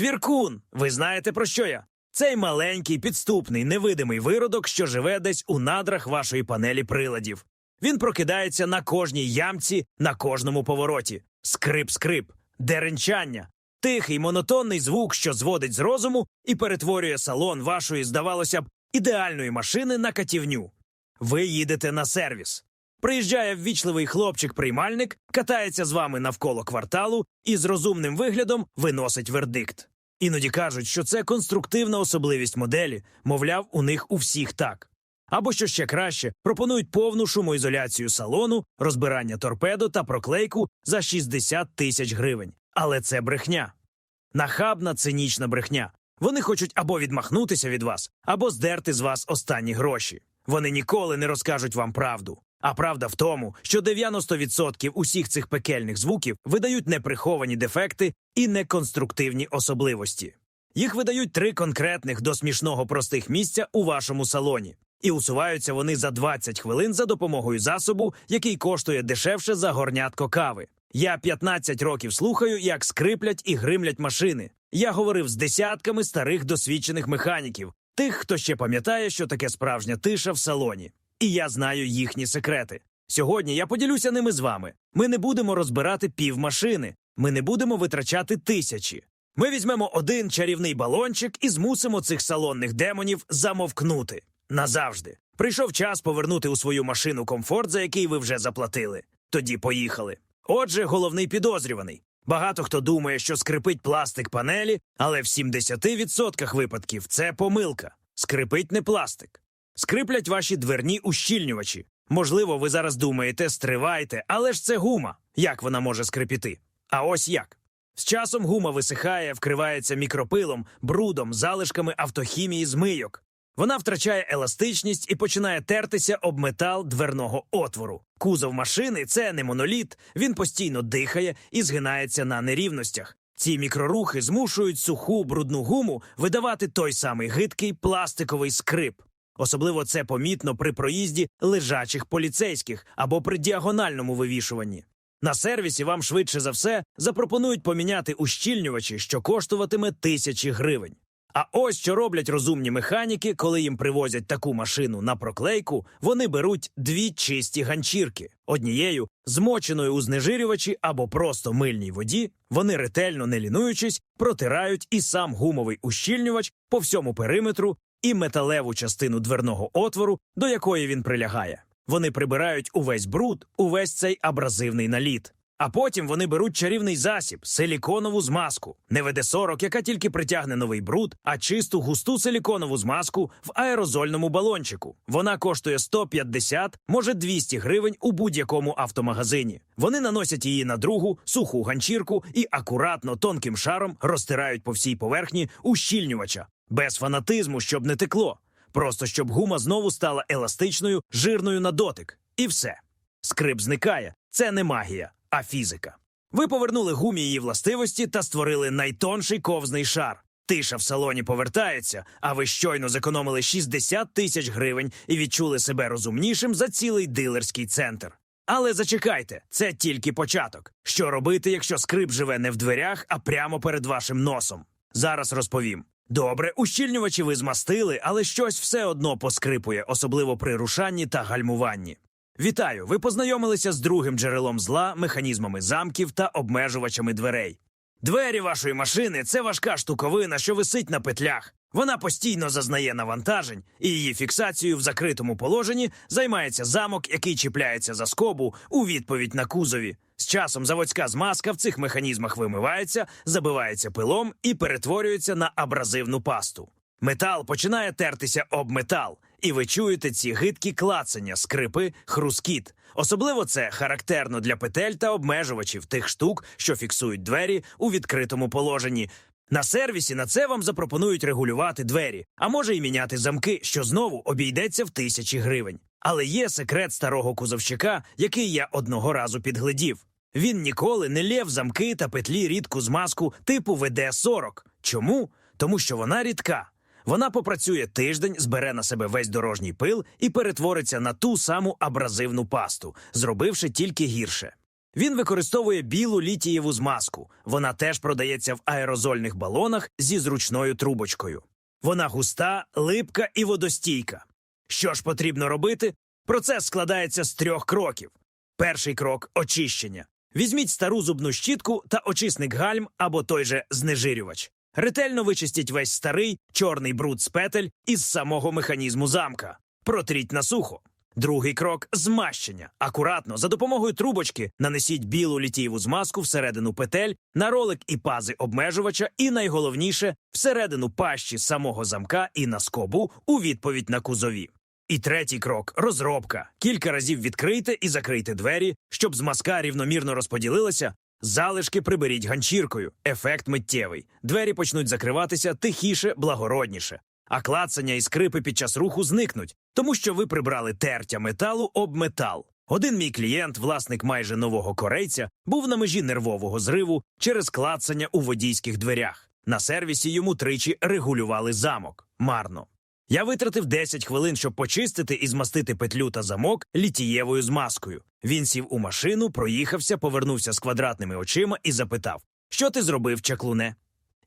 Цвіркун! Ви знаєте про що я? Цей маленький, підступний, невидимий виродок, що живе десь у надрах вашої панелі приладів. Він прокидається на кожній ямці, на кожному повороті. Скрип-скрип, деренчання, тихий монотонний звук, що зводить з розуму і перетворює салон вашої, здавалося б, ідеальної машини на катівню. Ви їдете на сервіс. Приїжджає ввічливий хлопчик-приймальник, катається з вами навколо кварталу і з розумним виглядом виносить вердикт. Іноді кажуть, що це конструктивна особливість моделі, мовляв, у них у всіх так. Або що ще краще, пропонують повну шумоізоляцію салону, розбирання торпедо та проклейку за 60 тисяч гривень. Але це брехня. Нахабна, цинічна брехня. Вони хочуть або відмахнутися від вас, або здерти з вас останні гроші. Вони ніколи не розкажуть вам правду. А правда в тому, що 90% усіх цих пекельних звуків видають неприховані дефекти і неконструктивні особливості. Їх видають три конкретних до смішного простих місця у вашому салоні, і усуваються вони за 20 хвилин за допомогою засобу, який коштує дешевше за горнятко кави. Я 15 років слухаю, як скриплять і гримлять машини. Я говорив з десятками старих досвідчених механіків, тих, хто ще пам'ятає, що таке справжня тиша в салоні. І я знаю їхні секрети. Сьогодні я поділюся ними з вами. Ми не будемо розбирати пів машини, ми не будемо витрачати тисячі. Ми візьмемо один чарівний балончик і змусимо цих салонних демонів замовкнути. Назавжди. Прийшов час повернути у свою машину комфорт, за який ви вже заплатили. Тоді поїхали. Отже, головний підозрюваний. Багато хто думає, що скрипить пластик панелі, але в 70% випадків це помилка. Скрипить не пластик. Скриплять ваші дверні ущільнювачі. Можливо, ви зараз думаєте, стривайте, але ж це гума. Як вона може скрипіти? А ось як. З часом гума висихає, вкривається мікропилом, брудом, залишками автохімії змийок. Вона втрачає еластичність і починає тертися об метал дверного отвору. Кузов машини це не моноліт, він постійно дихає і згинається на нерівностях. Ці мікрорухи змушують суху брудну гуму видавати той самий гидкий пластиковий скрип. Особливо це помітно при проїзді лежачих поліцейських або при діагональному вивішуванні. На сервісі вам швидше за все запропонують поміняти ущільнювачі, що коштуватиме тисячі гривень. А ось що роблять розумні механіки, коли їм привозять таку машину на проклейку, вони беруть дві чисті ганчірки. Однією змоченою у знежирювачі або просто мильній воді, вони ретельно не лінуючись, протирають і сам гумовий ущільнювач по всьому периметру і металеву частину дверного отвору, до якої він прилягає. Вони прибирають увесь бруд, увесь цей абразивний наліт. А потім вони беруть чарівний засіб, силіконову змазку, не ВД-40, яка тільки притягне новий бруд, а чисту густу силіконову змазку в аерозольному балончику. Вона коштує 150, може 200 гривень у будь-якому автомагазині. Вони наносять її на другу суху ганчірку і акуратно тонким шаром розтирають по всій поверхні ущільнювача, без фанатизму, щоб не текло. Просто щоб гума знову стала еластичною, жирною на дотик. І все. Скрип зникає. Це не магія, а фізика. Ви повернули гумі її властивості та створили найтонший ковзний шар. Тиша в салоні повертається, а ви щойно зекономили 60 тисяч гривень і відчули себе розумнішим за цілий дилерський центр. Але зачекайте, це тільки початок. Що робити, якщо скрип живе не в дверях, а прямо перед вашим носом? Зараз розповім. Добре, ущільнювачі ви змастили, але щось все одно поскрипує, особливо при рушанні та гальмуванні. Вітаю! Ви познайомилися з другим джерелом зла, механізмами замків та обмежувачами дверей. Двері вашої машини це важка штуковина, що висить на петлях. Вона постійно зазнає навантажень, і її фіксацією в закритому положенні займається замок, який чіпляється за скобу у відповідь на кузові. З часом заводська змазка в цих механізмах вимивається, забивається пилом і перетворюється на абразивну пасту. Метал починає тертися об метал, і ви чуєте ці гидкі клацання, скрипи, хрускіт. Особливо це характерно для петель та обмежувачів тих штук, що фіксують двері у відкритому положенні. На сервісі на це вам запропонують регулювати двері, а може й міняти замки, що знову обійдеться в тисячі гривень. Але є секрет старого кузовщика, який я одного разу підглядів. Він ніколи не лєв замки та петлі рідку змазку типу ВД-40. Чому? Тому що вона рідка. Вона попрацює тиждень, збере на себе весь дорожній пил і перетвориться на ту саму абразивну пасту, зробивши тільки гірше. Він використовує білу літієву змазку. Вона теж продається в аерозольних балонах зі зручною трубочкою. Вона густа, липка і водостійка. Що ж потрібно робити? Процес складається з трьох кроків. Перший крок очищення. Візьміть стару зубну щітку та очисник гальм або той же знежирювач. Ретельно вичистіть весь старий чорний бруд з петель із самого механізму замка. Протріть на сухо. Другий крок змащення. Акуратно, за допомогою трубочки нанесіть білу літієву змазку всередину петель, на ролик і пази обмежувача, і найголовніше всередину пащі самого замка і на скобу у відповідь на кузові. І третій крок розробка. Кілька разів відкрийте і закрийте двері, щоб змазка рівномірно розподілилася. Залишки приберіть ганчіркою. Ефект миттєвий. Двері почнуть закриватися тихіше, благородніше. А клацання і скрипи під час руху зникнуть, тому що ви прибрали тертя металу об метал. Один мій клієнт, власник майже нового корейця, був на межі нервового зриву через клацання у водійських дверях. На сервісі йому тричі регулювали замок. Марно. Я витратив 10 хвилин, щоб почистити і змастити петлю та замок літієвою змазкою. Він сів у машину, проїхався, повернувся з квадратними очима і запитав: Що ти зробив, чаклуне?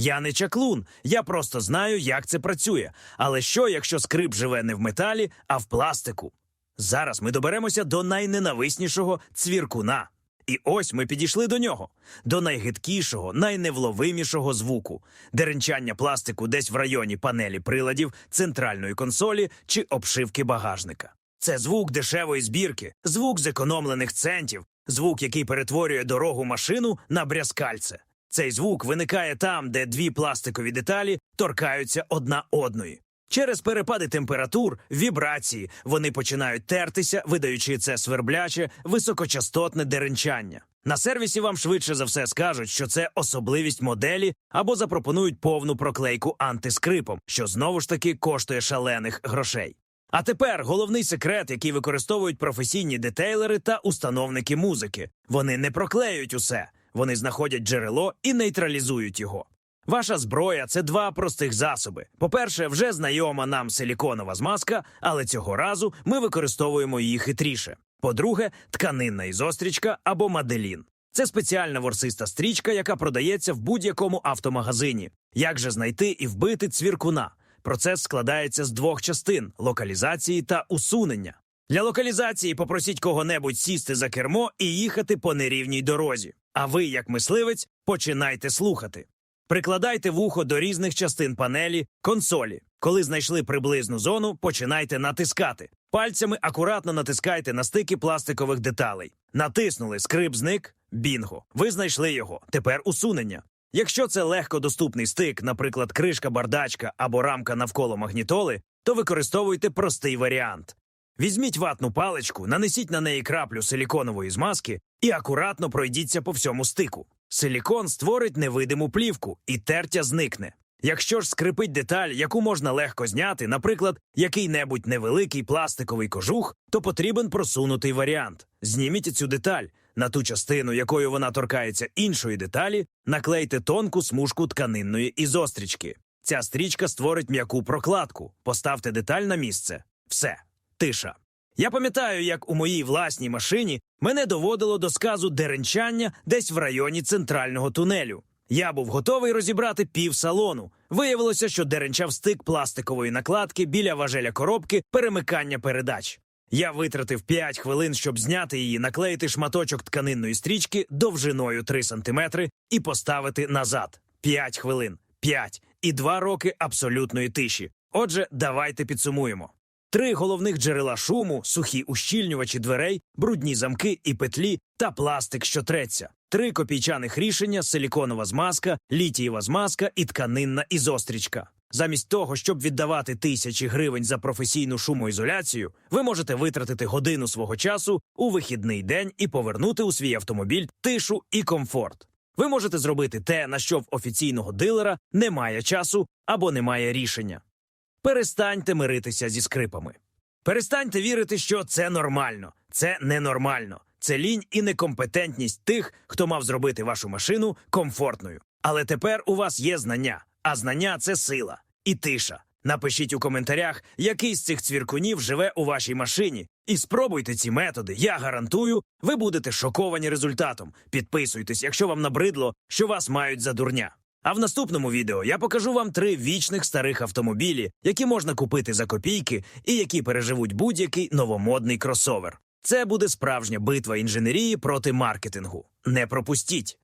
Я не чаклун, я просто знаю, як це працює. Але що, якщо скрип живе не в металі, а в пластику? Зараз ми доберемося до найненависнішого цвіркуна. І ось ми підійшли до нього, до найгидкішого, найневловимішого звуку деренчання пластику десь в районі панелі приладів, центральної консолі чи обшивки багажника. Це звук дешевої збірки, звук зекономлених центів, звук, який перетворює дорогу машину на брязкальце. Цей звук виникає там, де дві пластикові деталі торкаються одна одної. Через перепади температур, вібрації вони починають тертися, видаючи це свербляче, високочастотне деренчання. На сервісі вам швидше за все скажуть, що це особливість моделі або запропонують повну проклейку антискрипом, що знову ж таки коштує шалених грошей. А тепер головний секрет, який використовують професійні детейлери та установники музики. Вони не проклеюють усе, вони знаходять джерело і нейтралізують його. Ваша зброя це два простих засоби. По-перше, вже знайома нам силіконова змазка, але цього разу ми використовуємо її хитріше. По-друге, тканинна ізострічка або маделін. Це спеціальна ворсиста стрічка, яка продається в будь-якому автомагазині. Як же знайти і вбити цвіркуна? Процес складається з двох частин локалізації та усунення. Для локалізації попросіть кого-небудь сісти за кермо і їхати по нерівній дорозі. А ви, як мисливець, починайте слухати. Прикладайте вухо до різних частин панелі, консолі. Коли знайшли приблизну зону, починайте натискати. Пальцями акуратно натискайте на стики пластикових деталей. Натиснули скрип зник, бінго. Ви знайшли його. Тепер усунення. Якщо це легкодоступний стик, наприклад, кришка бардачка або рамка навколо магнітоли, то використовуйте простий варіант. Візьміть ватну паличку, нанесіть на неї краплю силіконової змазки і акуратно пройдіться по всьому стику. Силікон створить невидиму плівку, і тертя зникне. Якщо ж скрипить деталь, яку можна легко зняти, наприклад, який-небудь невеликий пластиковий кожух, то потрібен просунутий варіант. Зніміть цю деталь. На ту частину, якою вона торкається іншої деталі, наклейте тонку смужку тканинної ізострічки. Ця стрічка створить м'яку прокладку. Поставте деталь на місце. Все, тиша. Я пам'ятаю, як у моїй власній машині мене доводило до сказу деренчання десь в районі центрального тунелю. Я був готовий розібрати пів салону. Виявилося, що деренчав стик пластикової накладки біля важеля коробки перемикання передач. Я витратив 5 хвилин, щоб зняти її, наклеїти шматочок тканинної стрічки довжиною 3 см і поставити назад. 5 хвилин, 5 і 2 роки абсолютної тиші. Отже, давайте підсумуємо. Три головних джерела шуму, сухі ущільнювачі дверей, брудні замки і петлі та пластик, що треться. Три копійчаних рішення: силіконова змазка, літієва змазка і тканинна ізострічка. Замість того, щоб віддавати тисячі гривень за професійну шумоізоляцію, ви можете витратити годину свого часу у вихідний день і повернути у свій автомобіль тишу і комфорт. Ви можете зробити те, на що в офіційного дилера немає часу або немає рішення. Перестаньте миритися зі скрипами. Перестаньте вірити, що це нормально, це ненормально. Це лінь і некомпетентність тих, хто мав зробити вашу машину комфортною. Але тепер у вас є знання, а знання це сила і тиша. Напишіть у коментарях, який з цих цвіркунів живе у вашій машині, І спробуйте ці методи. Я гарантую, ви будете шоковані результатом. Підписуйтесь, якщо вам набридло, що вас мають за дурня. А в наступному відео я покажу вам три вічних старих автомобілі, які можна купити за копійки і які переживуть будь-який новомодний кросовер. Це буде справжня битва інженерії проти маркетингу. Не пропустіть!